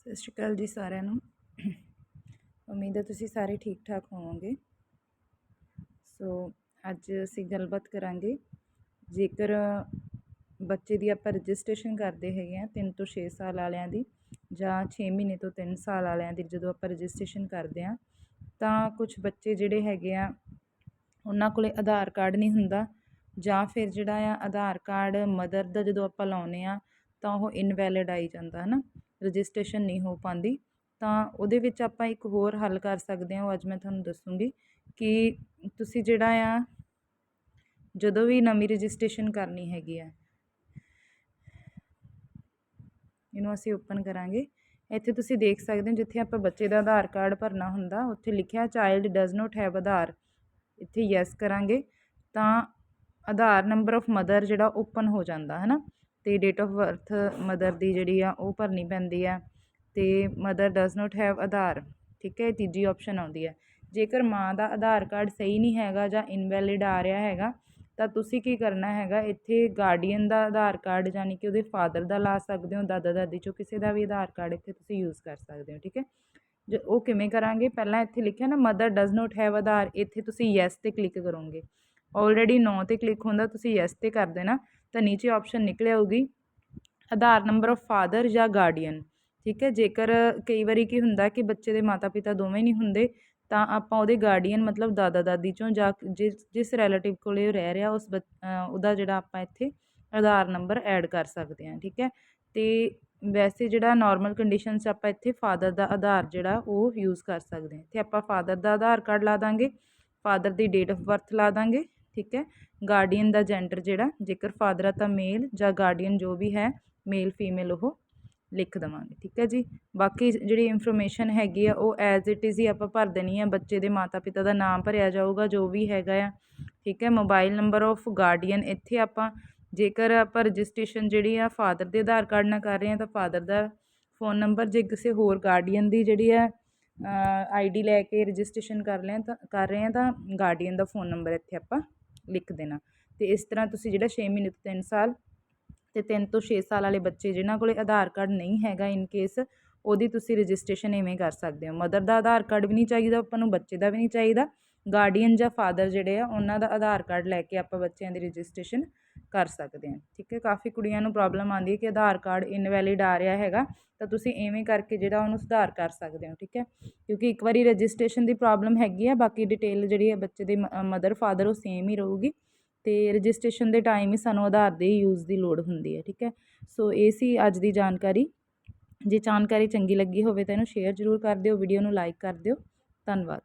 ਸਤਿ ਸ਼੍ਰੀ ਅਕਾਲ ਜੀ ਸਾਰਿਆਂ ਨੂੰ। ਉਮੀਦ ਹੈ ਤੁਸੀਂ ਸਾਰੇ ਠੀਕ ਠਾਕ ਹੋਵੋਗੇ। ਸੋ ਅੱਜ ਅਸੀਂ ਗੱਲਬਾਤ ਕਰਾਂਗੇ। ਜੇਕਰ ਬੱਚੇ ਦੀ ਆਪਾਂ ਰਜਿਸਟ੍ਰੇਸ਼ਨ ਕਰਦੇ ਹੈਗੇ ਆ 3 ਤੋਂ 6 ਸਾਲ ਵਾਲਿਆਂ ਦੀ ਜਾਂ 6 ਮਹੀਨੇ ਤੋਂ 3 ਸਾਲ ਵਾਲਿਆਂ ਦੀ ਜਦੋਂ ਆਪਾਂ ਰਜਿਸਟ੍ਰੇਸ਼ਨ ਕਰਦੇ ਆ ਤਾਂ ਕੁਝ ਬੱਚੇ ਜਿਹੜੇ ਹੈਗੇ ਆ, ਉਹਨਾਂ ਕੋਲੇ ਆਧਾਰ ਕਾਰਡ ਨਹੀਂ ਹੁੰਦਾ ਜਾਂ ਫਿਰ ਜਿਹੜਾ ਆ ਆਧਾਰ ਕਾਰਡ ਮਦਰ ਦਾ ਜਦੋਂ ਆਪਾਂ ਲਾਉਨੇ ਆ ਤਾਂ ਉਹ ਇਨਵੈਲਿਡ ਆਈ ਜਾਂਦਾ ਹੈ ਨਾ ਰਜਿਸਟ੍ਰੇਸ਼ਨ ਨਹੀਂ ਹੋ ਪਾਉਂਦੀ, ਤਾਂ ਉਹਦੇ ਵਿੱਚ ਆਪਾਂ ਇੱਕ ਹੋਰ ਹੱਲ ਕਰ ਸਕਦੇ ਹਾਂ, ਉਹ ਅੱਜ ਮੈਂ ਤੁਹਾਨੂੰ ਦੱਸੂੰਗੀ ਕਿ ਤੁਸੀਂ ਜਿਹੜਾ ਆ, ਜਦੋਂ ਵੀ ਨਵੀਂ ਰਜਿਸਟ੍ਰੇਸ਼ਨ ਕਰਨੀ ਹੈਗੀ ਆ, ਇਹਨੂੰ ਅਸੀਂ ਓਪਨ ਕਰਾਂਗੇ। ਇੱਥੇ ਤੁਸੀਂ ਦੇਖ ਸਕਦੇ ਹੋ, ਜਿੱਥੇ ਆਪਾਂ ਬੱਚੇ ਦਾ ਆਧਾਰ ਕਾਰਡ ਭਰਨਾ ਹੁੰਦਾ, ਉੱਥੇ ਲਿਖਿਆ child does not have Aadhaar. ਇੱਥੇ ਯੈਸ ਕਰਾਂਗੇ, ਤਾਂ ਆਧਾਰ ਨੰਬਰ ਆਫ ਮਦਰ ਜਿਹੜਾ ਓਪਨ ਹੋ ਜਾਂਦਾ ਹੈ ਨਾ ਅਤੇ ਡੇਟ ਆਫ ਬਰਥ ਮਦਰ ਦੀ ਜਿਹੜੀ ਆ ਉਹ ਭਰਨੀ ਪੈਂਦੀ ਆ ਅਤੇ mother does not have Aadhaar, ਠੀਕ ਹੈ, ਇਹ ਤੀਜੀ ਆਪਸ਼ਨ ਆਉਂਦੀ ਹੈ। ਜੇਕਰ ਮਾਂ ਦਾ ਆਧਾਰ ਕਾਰਡ ਸਹੀ ਨਹੀਂ ਹੈਗਾ ਜਾਂ ਇਨਵੈਲਿਡ ਆ ਰਿਹਾ ਹੈਗਾ, ਤਾਂ ਤੁਸੀਂ ਕੀ ਕਰਨਾ ਹੈਗਾ, ਇੱਥੇ ਗਾਰਡੀਅਨ ਦਾ ਆਧਾਰ ਕਾਰਡ ਯਾਨੀ ਕਿ ਉਹਦੇ ਫਾਦਰ ਦਾ ਲਾ ਸਕਦੇ ਹੋ, ਦਾਦਾ ਦਾਦੀ ਚੋਂ ਕਿਸੇ ਦਾ ਵੀ ਆਧਾਰ ਕਾਰਡ ਇੱਥੇ ਤੁਸੀਂ ਯੂਜ਼ ਕਰ ਸਕਦੇ ਹੋ, ਠੀਕ ਹੈ। ਜੋ ਉਹ ਕਿਵੇਂ ਕਰਾਂਗੇ, ਪਹਿਲਾਂ ਇੱਥੇ ਲਿਖਿਆ ਨਾ mother does not have Aadhaar, ਇੱਥੇ ਤੁਸੀਂ ਯੈਸ ਤੇ ਕਲਿੱਕ ਕਰੋਗੇ। ਆਲਰੇਡੀ ਨੋ ਤੇ ਕਲਿੱਕ ਹੁੰਦਾ, ਤੁਸੀਂ ਯੈਸ ਤੇ ਕਰ ਦੇਣਾ। ਤਾਂ ਨੀਚੇ ਆਪਸ਼ਨ ਨਿਕਲ ਆਊਗੀ ਆਧਾਰ ਨੰਬਰ ਆਫ ਫਾਦਰ ਜਾਂ ਗਾਰਡੀਅਨ ਠੀਕ ਹੈ? ਜੇਕਰ ਕਈ ਵਾਰੀ ਕੀ ਹੁੰਦਾ ਕਿ ਬੱਚੇ ਦੇ ਮਾਤਾ ਪਿਤਾ ਦੋਵੇਂ ਨਹੀਂ ਹੁੰਦੇ, ਤਾਂ ਆਪਾਂ ਉਹਦੇ ਗਾਰਡੀਅਨ ਮਤਲਬ ਦਾਦਾ ਦਾਦੀ ਚੋਂ ਜਾਂ ਜਿਸ ਜਿਸ ਰਿਲੇਟਿਵ ਕੋਲੇ ਉਹ ਰਹਿ ਰਿਹਾ, ਉਸ ਉਹਦਾ ਜਿਹੜਾ ਆਪਾਂ ਇੱਥੇ ਆਧਾਰ ਨੰਬਰ ਐਡ ਕਰ ਸਕਦੇ ਹਾਂ, ਠੀਕ ਹੈ? ਤੇ ਵੈਸੇ ਜਿਹੜਾ ਨਾਰਮਲ ਕੰਡੀਸ਼ਨ 'ਚ ਆਪਾਂ ਇੱਥੇ ਫਾਦਰ ਦਾ ਆਧਾਰ ਜਿਹੜਾ ਉਹ ਯੂਜ਼ ਕਰ ਸਕਦੇ ਹਾਂ। ਇੱਥੇ ਆਪਾਂ ਫਾਦਰ ਦਾ ਆਧਾਰ ਕਾਰਡ ਲਾ ਦਾਂਗੇ ਫਾਦਰ ਦੀ ਡੇਟ ਆਫ ਬਰਥ ਲਾ ਦਾਂਗੇ ਠੀਕ ਹੈ? ਗਾਰਡੀਅਨ ਦਾ ਜੈਂਡਰ ਜਿਹੜਾ, ਜੇਕਰ ਫਾਦਰ ਆ ਤਾਂ ਮੇਲ ਜਾਂ ਗਾਰਡੀਅਨ ਜੋ ਵੀ ਹੈ ਮੇਲ ਫੀਮੇਲ ਉਹ ਲਿਖ ਦਵਾਂਗੇ, ਠੀਕ ਹੈ ਜੀ? ਬਾਕੀ ਜਿਹੜੀ ਇਨਫੋਰਮੇਸ਼ਨ ਹੈਗੀ ਆ, ਉਹ ਐਜ਼ ਇਟ ਇਜ਼ ਹੀ ਆਪਾਂ ਭਰ ਦੇਣੀ ਆ, ਬੱਚੇ ਦੇ ਮਾਤਾ ਪਿਤਾ ਦਾ ਨਾਮ ਭਰਿਆ ਜਾਊਗਾ, ਜੋ ਵੀ ਹੈਗਾ ਆ, ਠੀਕ ਹੈ? ਮੋਬਾਈਲ ਨੰਬਰ ਆਫ ਗਾਰਡੀਅਨ ਇੱਥੇ ਆਪਾਂ ਜੇਕਰ ਆਪਾਂ ਰਜਿਸਟ੍ਰੇਸ਼ਨ ਜਿਹੜੀ ਆ ਫਾਦਰ ਦੇ ਆਧਾਰ ਕਾਰਡ ਨਾਲ ਕਰ ਰਹੇ ਆ, ਤਾਂ ਫਾਦਰ ਦਾ ਫੋਨ ਨੰਬਰ ਜੇ ਕਿਸੇ ਹੋਰ ਗਾਰਡੀਅਨ ਦੀ ਜਿਹੜੀ ਆ ਆਈਡੀ ਲੈ ਕੇ ਰਜਿਸਟ੍ਰੇਸ਼ਨ ਕਰ ਲਿਆ ਤਾਂ, ਕਰ ਰਹੇ ਆ, ਤਾਂ ਗਾਰਡੀਅਨ ਦਾ ਫੋਨ ਨੰਬਰ ਇੱਥੇ ਆਪਾਂ ਲਿਖ ਦੇਣਾ। ਤੇ ਇਸ ਤਰ੍ਹਾਂ ਤੁਸੀਂ ਜਿਹੜਾ 6 ਮਹੀਨੇ ਤੋਂ 3 ਸਾਲ ਤੇ 3 ਤੋਂ 6 ਸਾਲ ਵਾਲੇ ਬੱਚੇ ਜਿਨ੍ਹਾਂ ਕੋਲੇ ਆਧਾਰ ਕਾਰਡ ਨਹੀਂ ਹੈਗਾ ਇਨ ਕੇਸ ਉਹਦੀ ਤੁਸੀਂ ਰਜਿਸਟ੍ਰੇਸ਼ਨ ਐਵੇਂ ਕਰ ਸਕਦੇ ਹੋ। ਮਦਰ ਦਾ ਆਧਾਰ ਕਾਰਡ ਵੀ ਨਹੀਂ ਚਾਹੀਦਾ, ਆਪਾਂ ਨੂੰ ਬੱਚੇ ਦਾ ਵੀ ਨਹੀਂ ਚਾਹੀਦਾ। ਗਾਰਡੀਅਨ ਜਾਂ ਫਾਦਰ ਜਿਹੜੇ ਆ, ਉਹਨਾਂ ਦਾ ਆਧਾਰ ਕਾਰਡ ਲੈ ਕੇ ਆਪਾਂ ਬੱਚਿਆਂ ਦੀ ਰਜਿਸਟ੍ਰੇਸ਼ਨ ਕਰ ਸਕਦੇ ਹਾਂ, ਠੀਕ ਹੈ? ਕਾਫੀ ਕੁੜੀਆਂ ਨੂੰ ਪ੍ਰੋਬਲਮ ਆਉਂਦੀ ਹੈ ਕਿ ਆਧਾਰ ਕਾਰਡ ਇਨਵੈਲਿਡ ਆ ਰਿਹਾ ਹੈਗਾ, ਤਾਂ ਤੁਸੀਂ ਇਵੇਂ ਕਰਕੇ ਜਿਹੜਾ ਉਹਨੂੰ ਸੁਧਾਰ ਕਰ ਸਕਦੇ ਹੋ, ਠੀਕ ਹੈ? ਕਿਉਂਕਿ ਇੱਕ ਵਾਰੀ ਰਜਿਸਟ੍ਰੇਸ਼ਨ ਦੀ ਪ੍ਰੋਬਲਮ ਹੈਗੀ ਆ, ਬਾਕੀ ਡਿਟੇਲ ਜਿਹੜੀ ਹੈ ਬੱਚੇ ਦੇ ਮਦਰ ਫਾਦਰ ਉਹ ਸੇਮ ਹੀ ਰਹੂਗੀ, ਤੇ ਰਜਿਸਟ੍ਰੇਸ਼ਨ ਦੇ ਟਾਈਮ ਹੀ ਸਾਨੂੰ ਆਧਾਰ ਦੇ ਯੂਜ਼ ਦੀ ਲੋੜ ਹੁੰਦੀ ਹੈ, ਠੀਕ ਹੈ? ਸੋ ਇਹ ਸੀ ਅੱਜ ਦੀ ਜਾਣਕਾਰੀ, ਜੇ ਜਾਣਕਾਰੀ ਚੰਗੀ ਲੱਗੀ ਹੋਵੇ ਤਾਂ ਇਹਨੂੰ ਸ਼ੇਅਰ ਜ਼ਰੂਰ ਕਰ ਦਿਓ ਵੀਡੀਓ ਨੂੰ ਲਾਈਕ ਕਰ ਦਿਓ, ਧੰਨਵਾਦ।